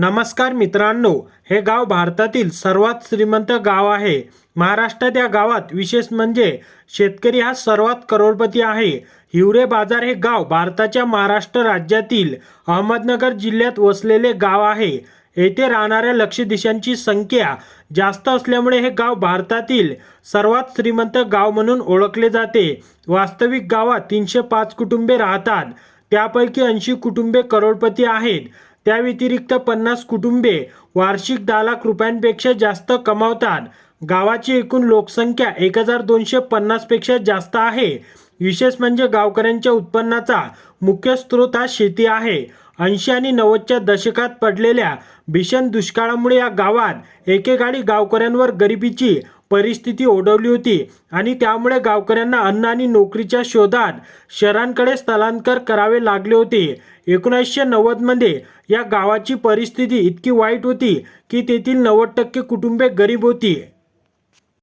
नमस्कार मित्रांनो हे गाव भारतातील सर्वात श्रीमंत गाव आहे. महाराष्ट्रात या गावात विशेष म्हणजे शेतकरी हा सर्वात करोडपती आहे. हिवरे बाजार हे गाव भारताच्या महाराष्ट्र राज्यातील अहमदनगर जिल्ह्यात वसलेले गाव आहे. येथे राहणाऱ्या लक्षदिशांची संख्या जास्त असल्यामुळे हे गाव भारतातील सर्वात श्रीमंत गाव म्हणून ओळखले जाते. वास्तविक गावात तीनशे पाच कुटुंबे राहतात. त्यापैकी ऐंशी कुटुंबे करोडपती आहेत. त्या व्यतिरिक्त पन्नास कुटुंबे वार्षिक दहा लाख रुपयांपेक्षा जास्त कमावतात. गावाची एकूण लोकसंख्या एक हजार दोनशे पन्नासपेक्षा जास्त आहे. विशेष म्हणजे गावकऱ्यांच्या उत्पन्नाचा मुख्य स्रोत हा शेती आहे. ऐंशी आणि नव्वदच्या दशकात पडलेल्या भीषण दुष्काळामुळे या गावात एकेकाळी गावकऱ्यांवर गरिबीची परिस्थिती ओढवली होती आणि त्यामुळे गावकऱ्यांना अन्न आणि नोकरीच्या शोधात शहरांकडे स्थलांतर करावे लागले होते. एकोणीसशे नव्वदमध्ये या गावाची परिस्थिती इतकी वाईट होती की तेथील नव्वद टक्के कुटुंबे गरीब होती.